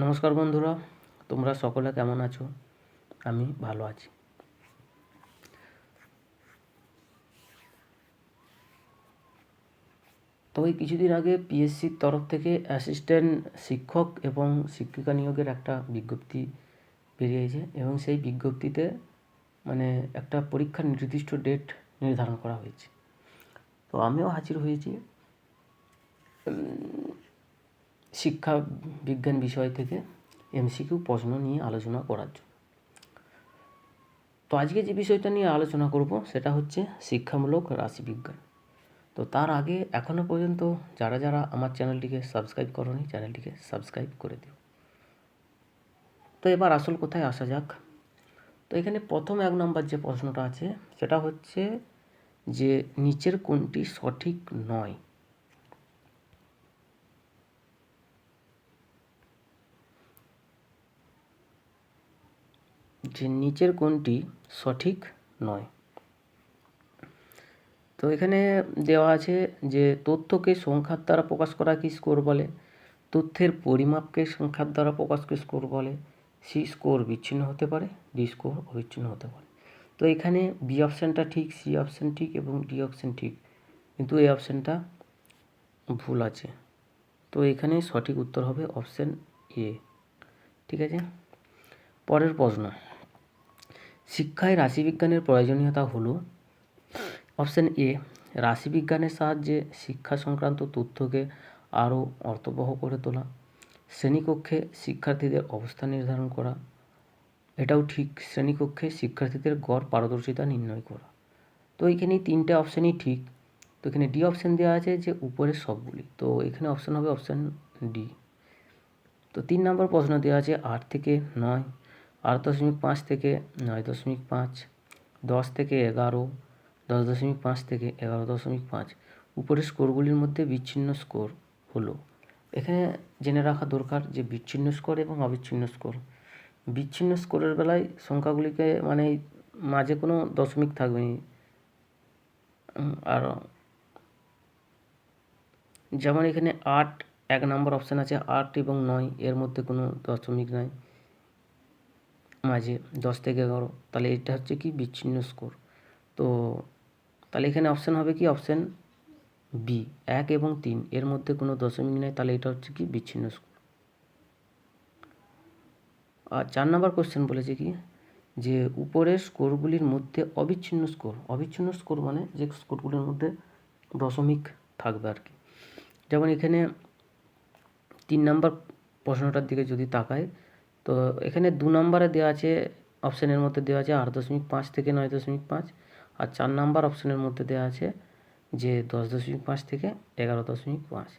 নমস্কার বন্ধুরা, তোমরা সকলে কেমন আছো? আমি ভালো আছি। তো এই কিছুদিন আগে পিএসসির তরফ থেকে অ্যাসিস্ট্যান্ট শিক্ষক এবং শিক্ষিকা নিয়োগের একটা বিজ্ঞপ্তি বেরিয়েছে এবং সেই বিজ্ঞপ্তিতে মানে একটা পরীক্ষার নির্দিষ্ট ডেট নির্ধারণ করা হয়েছে। তো আমিও হাজির হয়েছি। শিক্ষা বিজ্ঞান বিষয় থেকে এমসিকিউ প্রশ্ন নিয়ে আলোচনা করার জন্য। তো আজকে যে বিষয়টা নিয়ে আলোচনা করব সেটা হচ্ছে শিক্ষামূলক রাশিবিজ্ঞান। তো তার আগে এখনও পর্যন্ত যারা যারা আমার চ্যানেলটিকে সাবস্ক্রাইব করনি চ্যানেলটিকে সাবস্ক্রাইব করে দিও। তো এবার আসল কোথায় আসা যাক। তো এখানে প্রথম এক নম্বর যে প্রশ্নটা আছে সেটা হচ্ছে যে নিচের কোনটি সঠিক নয়? যে নিচের কোনটি সঠিক নয়। তো এখানে দেওয়া আছে যে তথ্যকে সংখ্যার দ্বারা প্রকাশ করা কি স্কোর বলে? তথ্যের পরিমাপকে সংখ্যার দ্বারা প্রকাশকে স্কোর বলে? সি স্কোর বিচ্ছিন্ন হতে পারে ডি স্কোর অবিচ্ছিন্ন হতে পারে। তো এখানে বি অপশানটা ঠিক সি অপশান ঠিক এবং ডি অপশান ঠিক। কিন্তু এই অপশানটা ভুল আছে। তো এখানে সঠিক উত্তর হবে অপশান এ ঠিক আছে? পরের প্রশ্ন। শিক্ষায় রাশিবিজ্ঞানের প্রয়োজনীয়তা হলো অপশান এ, রাশিবিজ্ঞানের সাহায্যে শিক্ষা সংক্রান্ত তথ্যকে আরও অর্থবহ করে তোলা। শ্রেণীকক্ষে শিক্ষার্থীদের অবস্থান নির্ধারণ করা। এটাও ঠিক, শ্রেণীকক্ষে শিক্ষার্থীদের গড় পারদর্শিতা নির্ণয় করা। তো এইখানে তিনটে অপশানই ঠিক। তো এখানে ডি অপশান দেওয়া আছে যে উপরের সবগুলি। তো এখানে অপশান হবে অপশান ডি। তো তিন নম্বর প্রশ্ন দেওয়া আছে আট থেকে নয়। আট দশমিক পাঁচ থেকে নয় দশমিক পাঁচ, দশ থেকে এগারো, দশ দশমিক পাঁচ থেকে এগারো দশমিক পাঁচ। উপরের স্কোরগুলির মধ্যে বিচ্ছিন্ন স্কোর হলো। এখানে জেনে রাখা দরকার যে বিচ্ছিন্ন স্কোর এবং অবিচ্ছিন্ন স্কোর। বিচ্ছিন্ন স্কোরের বেলায় সংখ্যাগুলিকে মানে মাঝে কোনো দশমিক থাকবে আর যেমন এখানে আট, এক নম্বর অপশান আছে, আট এবং নয় এর মধ্যে কোনো দশমিক নাই। মাঝে দশ থেকে এগারো। তাহলে এটা হচ্ছে কি বিচ্ছিন্ন স্কোর তো তাহলে এখানে অপশান হবে কি? অপশান বি এক এবং তিন। এর মধ্যে কোনো দশমিক নেই, তাহলে এটা হচ্ছে কি বিচ্ছিন্ন স্কোর আর চার নম্বর কোশ্চেন বলেছে কি? যে উপরের স্কোরগুলির মধ্যে অবিচ্ছিন্ন স্কোর অবিচ্ছিন্ন স্কোর মানে যে স্কোরগুলির মধ্যে দশমিক থাকবে আর কি। যেমন এখানে তিন নম্বর প্রশ্নটার দিকে যদি তাকায় তো এখানে দু নম্বরে দেওয়া আছে অপশানের মধ্যে দেওয়া আছে আট দশমিক পাঁচ থেকে নয় দশমিক পাঁচ আর চার নাম্বার অপশানের মধ্যে দেওয়া আছে যে দশ দশমিক পাঁচ থেকে এগারো দশমিক পাঁচ।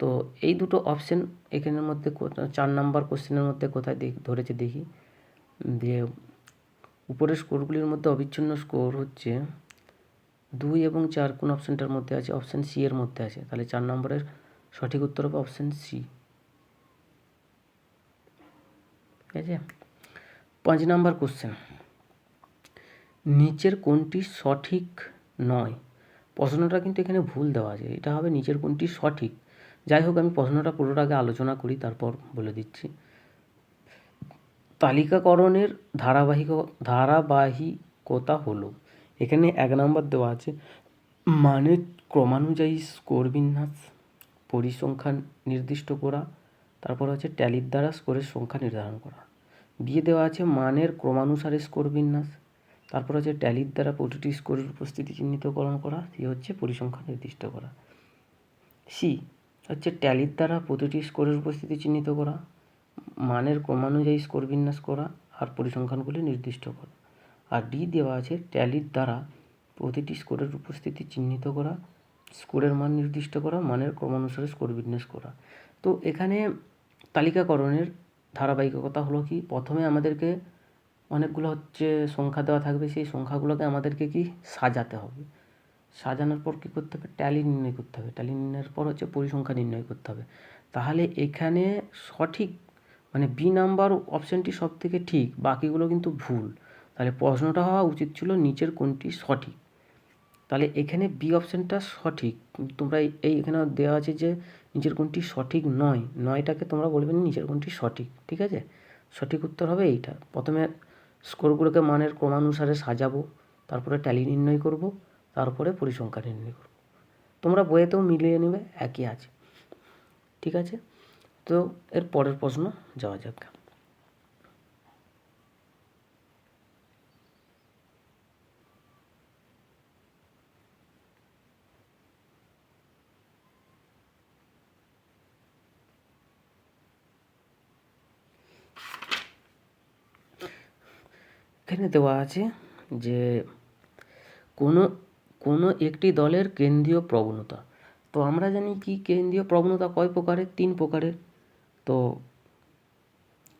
তো এই দুটো অপশান এখানের মধ্যে চার নাম্বার কোশ্চেনের মধ্যে কোথায় ধরেছে দেখি। যে উপরের স্কোরগুলির মধ্যে অবিচ্ছিন্ন স্কোর হচ্ছে দুই এবং চার কোন অপশানটার মধ্যে আছে? অপশান সি এর মধ্যে আছে। তাহলে চার নম্বরের সঠিক উত্তর হবে অপশান সি ঠিক আছে পাঁচ নাম্বার কোশ্চেন নিচের কোনটি সঠিক নয়? প্রশ্নটা কিন্তু এখানে ভুল দেওয়া আছে। এটা হবে নিচের কোনটি সঠিক। যাই হোক, আমি প্রশ্নটা পুরোটা আগে আলোচনা করি, তারপর বলে দিচ্ছি। তালিকাকরণের ধারাবাহিক, ধারাবাহিকতা হলো, এখানে এক নম্বর দেওয়া আছে মানে ক্রমানুযায়ী স্কোর বিন্যাস, পরিসংখ্যান নির্দিষ্ট করা তারপর হচ্ছে ট্যালির দ্বারা স্কোরের সংখ্যা নির্ধারণ করা। বিয়ে দেওয়া আছে মানের ক্রমানুসারে স্কোর বিন্যাস। তারপর হচ্ছে ট্যালির দ্বারা প্রতিটি স্কোরের উপস্থিতি চিহ্নিতকরণ করা সি হচ্ছে পরিসংখ্যান নির্দিষ্ট করা। সি হচ্ছে ট্যালির দ্বারা প্রতিটি স্কোরের উপস্থিতি চিহ্নিত করা, মানের ক্রমানুযায়ী স্কোর বিন্যাস করা আর পরিসংখ্যানগুলি নির্দিষ্ট করা। আর ডি দেওয়া আছে ট্যালির দ্বারা প্রতিটি স্কোরের উপস্থিতি চিহ্নিত করা স্কোরের মান নির্দিষ্ট করা, মানের ক্রমানুসারে স্কোর বিন্যাস করা। তো এখানে তালিকাকরণের ধারাবাহিকতা হলো কি? প্রথমে আমাদেরকে অনেকগুলো হচ্ছে সংখ্যা দেওয়া থাকবে। সেই সংখ্যাগুলোকে আমাদেরকে কি? সাজাতে হবে। সাজানোর পর কী করতে হবে? ট্যালি নির্ণয় করতে হবে। ট্যালি নির্ণয়ের পর হচ্ছে পরিসংখ্যা নির্ণয় করতে হবে। তাহলে এখানে সঠিক মানে বি নাম্বার অপশানটি সব থেকে ঠিক, বাকিগুলো কিন্তু ভুল। তাহলে প্রশ্নটা হওয়া উচিত ছিল নিচের কোনটি সঠিক? তাহলে এখানে বি অপশানটা সঠিক। তোমরা এই এখানে দেওয়া আছে যে নিচের কোনটি সঠিক নয়, নয়টাকে তোমরা বলবে নিচের কোনটি সঠিক, ঠিক আছে? সঠিক উত্তর হবে এইটা। প্রথমে স্কোরগুলোকে মানের ক্রমানুসারে সাজাবো, তারপরে ট্যালি নির্ণয় করব, তারপরে পরিসংখ্যা নির্ণয় করব। তোমরা বইয়েতেও মিলিয়ে নেবে, একই আছে। ঠিক আছে? তো এর পরের প্রশ্ন যাওয়া যাক। এখানে দেওয়া আছে যে কোনো কোনো একটি দলের কেন্দ্রীয় প্রবণতা। তো আমরা জানি কি কেন্দ্রীয় প্রবণতা কয় প্রকারের? তিন প্রকারের। তো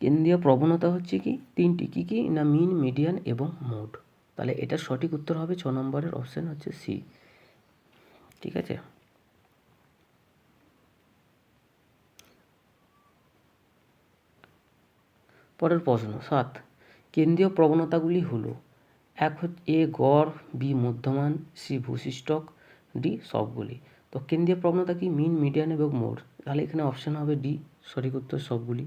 কেন্দ্রীয় প্রবণতা হচ্ছে কি? তিনটি। কী কী? না মিন, মিডিয়ান এবং মোড। তাহলে এটার সঠিক উত্তর হবে ছ নম্বরের অপশান হচ্ছে সি। ঠিক আছে? পরের প্রশ্ন, সাত। কেন্দ্রীয় প্রবণতাগুলি হলো, এক এ গড়, বি মধ্যমান, সি ভূশিষ্টক ডি সবগুলি। তো কেন্দ্রীয় প্রবণতা কি মিন, মিডিয়ান এবং মোড? তাহলে এখানে অপশান হবে ডি, সঠিক উত্তর সবগুলি।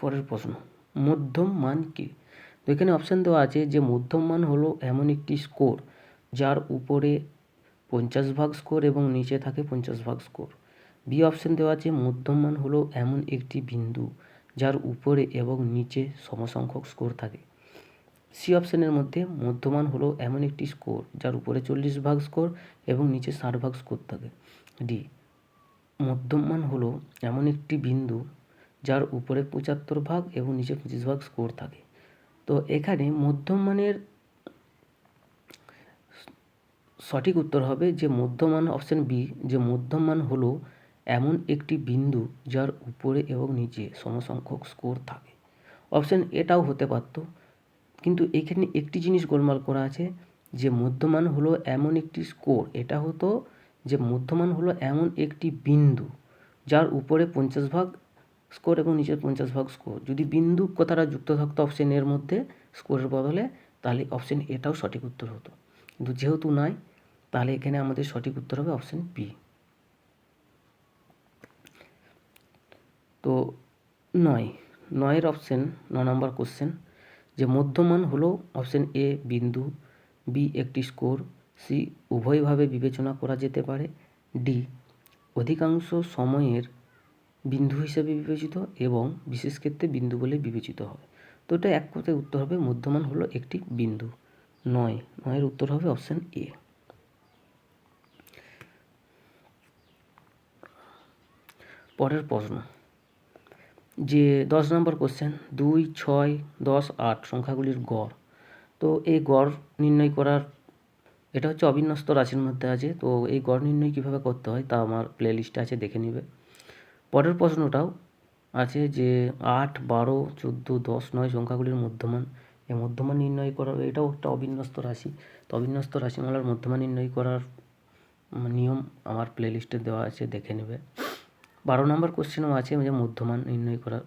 পরের প্রশ্ন, মধ্যম মান কি? তো এখানে অপশান দেওয়া আছে যে মধ্যম মান হলো এমন একটি স্কোর যার উপরে পঞ্চাশ ভাগ স্কোর এবং নিচে থাকে পঞ্চাশ ভাগ স্কোর বি অপশান দেওয়া আছে মধ্যম মান হলো এমন একটি বিন্দু যার উপরে এবং নিচে সমসংখ্যক স্কোর থাকে। সি অপশানের মধ্যে মধ্যমান হলো এমন একটি স্কোর যার উপরে চল্লিশ ভাগ স্কোর এবং নিচে ষাট ভাগ স্কোর থাকে। ডি মধ্যমান হলো এমন একটি বিন্দু যার উপরে পঁচাত্তর ভাগ এবং নিচে পঁচিশ ভাগ স্কোর থাকে। তো এখানে মধ্যমানের সঠিক উত্তর হবে যে মধ্যমান অপশান বি যে মধ্যমান হলো এমন একটি বিন্দু যার উপরে এবং নিচে সমসংখ্যক স্কোর থাকে। অপশান এটাও হতে পারত, কিন্তু এখানে একটি জিনিস গোলমাল করা আছে, যে মধ্যমান হলো এমন একটি স্কোর। এটা হতো যে মধ্যমান হলো এমন একটি বিন্দু যার উপরে পঞ্চাশ ভাগ স্কোর এবং নিচের পঞ্চাশ ভাগ স্কোর। যদি বিন্দু কথাটা যুক্ত থাকতো অপশান এর মধ্যে স্কোরের বদলে, তাহলে অপশান এটাও সঠিক উত্তর হতো। কিন্তু যেহেতু নাই, তাহলে এখানে আমাদের সঠিক উত্তর হবে অপশান বি তো নয়, নয়ের অপশান ন নম্বর কোশ্চেন যে মধ্যমান হলো অপশান এ বিন্দু বি একটি স্কোর সি উভয়ভাবে বিবেচনা করা যেতে পারে ডি অধিকাংশ সময়ের বিন্দু হিসেবে বিবেচিত এবং বিশেষ ক্ষেত্রে বিন্দু বলে বিবেচিত হয়। তো এটা এক কথায় উত্তর হবে, মধ্যমান হলো একটি বিন্দু। নয়, নয়ের উত্তর হবে অপশান এ পরের প্রশ্ন। যে দশ নম্বর কোশ্চেন দুই, ছয়, দশ, আট সংখ্যাগুলির গড়। তো এই গড় নির্ণয় করার, এটা হচ্ছে অবিন্যস্ত রাশির মধ্যে আছে, তো এই গড় নির্ণয় কীভাবে করতে হয় তা আমার প্লে লিস্টে আছে, দেখে নেবে। পরের প্রশ্নটাও আছে যে আট, বারো, চোদ্দ, দশ, নয় সংখ্যাগুলির মধ্যমান, এই মধ্যমান নির্ণয় করার, এটাও একটা অবিন্যস্ত রাশি। তো অবিন্যস্ত রাশিমালার মধ্যমান নির্ণয় করার নিয়ম আমার প্লে লিস্টে দেওয়া আছে, দেখে নেবে। বারো নম্বর কোশ্চেনও আছে যে মধ্যমান নির্ণয় করা।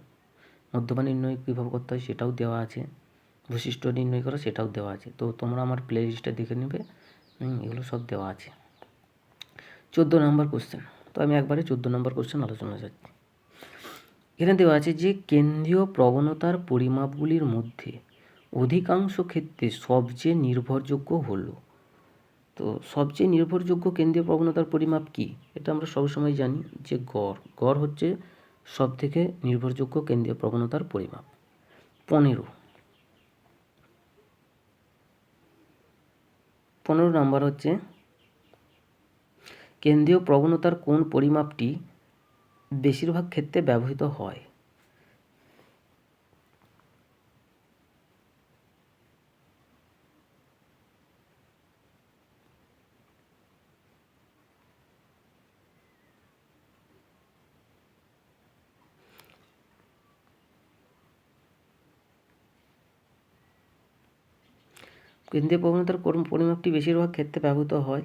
মধ্যমান নির্ণয় কীভাবে করতে হয় সেটাও দেওয়া আছে। বৈশিষ্ট্য নির্ণয় করা সেটাও দেওয়া আছে। তো তোমরা আমার প্লে লিস্টটা দেখে নেবে। এগুলো সব দেওয়া আছে। চোদ্দ নম্বর কোশ্চেন তো আমি একবারে চোদ্দ নম্বর কোশ্চেন আলোচনা যাচ্ছি এখানে দেওয়া আছে যে কেন্দ্রীয় প্রবণতার পরিমাপগুলির মধ্যে অধিকাংশ ক্ষেত্রে সবচেয়ে নির্ভরযোগ্য হলো তো সবচেয়ে নির্ভরযোগ্য কেন্দ্রীয় প্রবণতার পরিমাপ কি? এটা আমরা সবসময় জানি যে গড়। গড় হচ্ছে সব থেকে নির্ভরযোগ্য কেন্দ্রীয় প্রবণতার পরিমাপ। পনেরো। পনেরো নাম্বার হচ্ছে, কেন্দ্রীয় প্রবণতার কোন পরিমাপটি বেশিরভাগ ক্ষেত্রে ব্যবহৃত হয়? কেন্দ্রীয় প্রবণতার কোন পরিমাপটি বেশিরভাগ ক্ষেত্রে ব্যবহৃত হয়।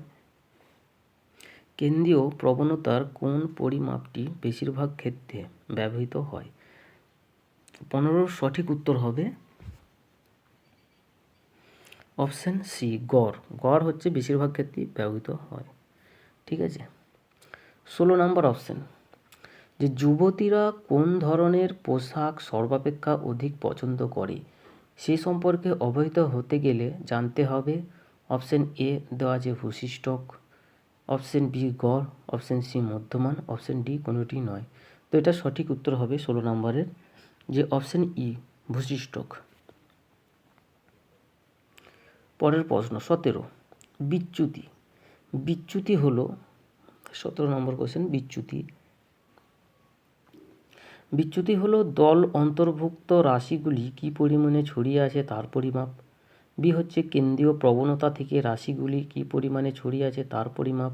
কেন্দ্রীয় প্রবণতার কোন পরিমাপটি বেশিরভাগ ক্ষেত্রে ব্যবহৃত হয়। পনেরোর সঠিক উত্তর হবে অপশান সি গড়। গড় হচ্ছে বেশিরভাগ ক্ষেত্রেই ব্যবহৃত হয়। ঠিক আছে? ষোলো নম্বর অপশন। যে যুবতীরা কোন ধরনের পোশাক সর্বাপেক্ষা অধিক পছন্দ করে? সে সম্পর্কে অবহিত হতে গেলে জানতে হবে অপশন এ দেওয়া আছে ভূশিষ্টক অপশন বি গড়, অপশন সি মধ্যমান, অপশন ডি কোনোটি নয়। তো এটা সঠিক উত্তর হবে ষোলো নম্বরের যে অপশন ই ভূশিষ্টক পরের প্রশ্ন, সতেরো, বিচ্যুতি। বিচ্যুতি হলো, সতেরো নম্বর কোশ্চেন বিচ্যুতি। বিচ্যুতি হলো দল অন্তর্ভুক্ত রাশিগুলি কী পরিমাণে ছড়িয়ে আছে তার পরিমাপ। বি হচ্ছে কেন্দ্রীয় প্রবণতা থেকে রাশিগুলি কী পরিমাণে ছড়িয়ে আছে তার পরিমাপ।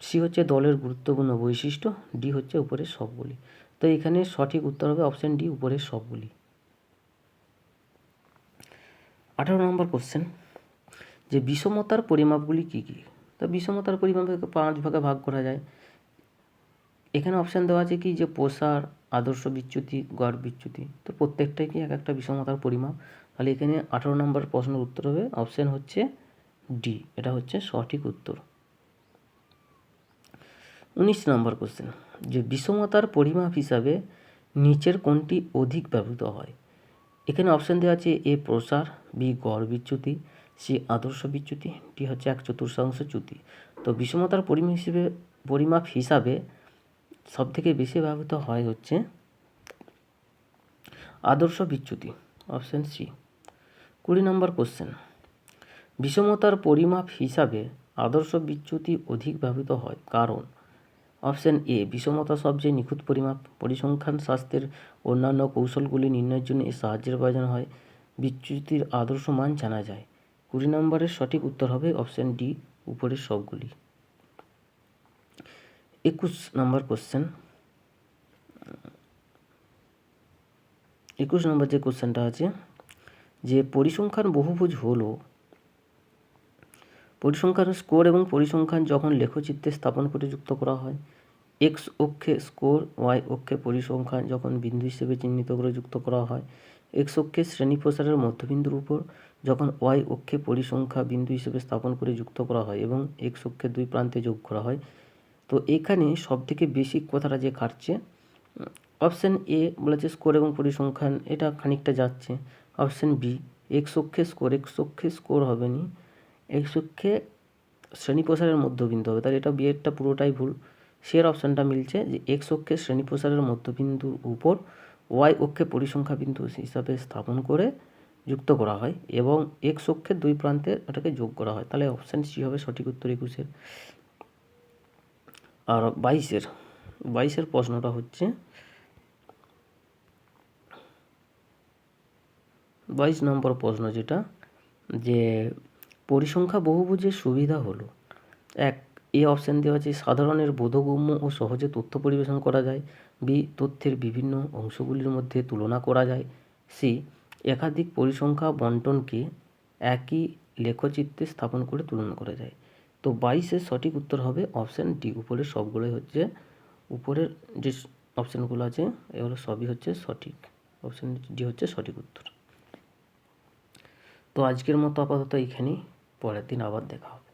সি হচ্ছে দলের গুরুত্বপূর্ণ বৈশিষ্ট্য, ডি হচ্ছে উপরের সবগুলি। তো এখানে সঠিক উত্তর হবে অপশান ডি, উপরের সবগুলি। আঠারো নম্বর কোশ্চেন, যে বিষমতার পরিমাপগুলি কী কী? তো বিষমতার পরিমাপকে পাঁচ ভাগে ভাগ করা যায়। এখানে অপশান দেওয়া আছে কি যে প্রসার আদর্শ বিচ্যুতি, গড় বিচ্যুতি। তো প্রত্যেকটাই কি এক একটা বিষমতার পরিমাপ? তাহলে এখানে আঠারো নম্বর প্রশ্নের উত্তর হবে অপশান হচ্ছে ডি এটা হচ্ছে সঠিক উত্তর। উনিশ নম্বর কোশ্চেন যে বিষমতার পরিমাপ হিসাবে নিচের কোনটি অধিক ব্যবহৃত হয়? এখানে অপশান দেওয়া আছে এ প্রসার বি গড় বিচ্যুতি সি আদর্শ বিচ্যুতি ডি হচ্ছে এক চতুর্থাংশ চ্যুতি। তো বিষমতার পরিমাপ হিসেবে পরিমাপ হিসাবে সবথেকে বেশি ব্যবহৃত হয় হচ্ছে আদর্শ বিচ্যুতি অপশান সি কুড়ি নম্বর কোশ্চেন বিষমতার পরিমাপ হিসাবে আদর্শ বিচ্যুতি অধিক ব্যবহৃত হয়, কারণ অপশান এ বিষমতা সবচেয়ে নিখুঁত পরিমাপ, পরিসংখ্যান স্বাস্থ্যের অন্যান্য কৌশলগুলি নির্ণয়ের জন্য এর সাহায্যের প্রয়োজন হয়, বিচ্যুতির আদর্শ মান জানা যায়। কুড়ি নম্বরের সঠিক উত্তর হবে অপশান ডি উপরের সবগুলি। একুশ নম্বর কোশ্চেন একুশ নম্বর যে কোশ্চেনটা আছে, যে পরিসংখ্যান বহুভুজ হলো পরিসংখ্যান স্কোর এবং পরিসংখ্যান যখন লেখচিত্রে স্থাপন করে যুক্ত করা হয় এক্স অক্ষে স্কোর ওয়াই অক্ষে পরিসংখ্যান যখন বিন্দু হিসেবে চিহ্নিত করে যুক্ত করা হয় এক্স অক্ষে শ্রেণি প্রসারের মধ্যবিন্দুর উপর যখন ওয়াই অক্ষে পরিসংখ্যা বিন্দু হিসেবে স্থাপন করে যুক্ত করা হয় এবং এক্স অক্ষে দুই প্রান্তে যোগ করা হয় তো এখানে সবথেকে বেশি কথাটা যে কাটছে অপশান এ বলেছে স্কোর এবং পরিসংখ্যান, এটা খানিকটা যাচ্ছে। Option B X score X অক্ষে স্কোর হবে নি। এক্স অক্ষে শ্রেণি প্রসারের মধ্যবিন্দু হবে। তাহলে এটা বিয়েরটা পুরোটাই ভুল। সের অপশানটা মিলছে যে এক্স অক্ষে শ্রেণি প্রসারের মধ্যবিন্দুর উপর ওয়াই অক্ষে পরিসংখ্যা বিন্দু হিসাবে স্থাপন করে যুক্ত করা হয় এবং এক্স অক্ষের দুই প্রান্তে ওটাকে যোগ করা হয়। তাহলে অপশান সি হবে সঠিক উত্তর একুশের। আর বাইশের বাইশের প্রশ্নটা হচ্ছে, বাইশ নম্বর প্রশ্ন যেটা, যে পরিসংখ্যা বহুভুজের সুবিধা হলো। এক, এ অপশান দেওয়া আছে, সাধারণের বোধগম্য ও সহজে তথ্য পরিবেশন করা যায়। বি, তথ্যের বিভিন্ন অংশগুলির মধ্যে তুলনা করা যায়। সি, একাধিক পরিসংখ্যা বন্টনকে একই লেখচিত্রে স্থাপন করে তুলনা করা যায়। তো বাইশের সঠিক উত্তর হবে অপশান ডি উপরের সবগুলোই হচ্ছে উপরের যে অপশানগুলো আছে, এগুলো সবই হচ্ছে সঠিক। অপশান ডি হচ্ছে সঠিক উত্তর। তো আজকের মতো আপাতত এইখানেই, পরের দিন আবার দেখা হবে।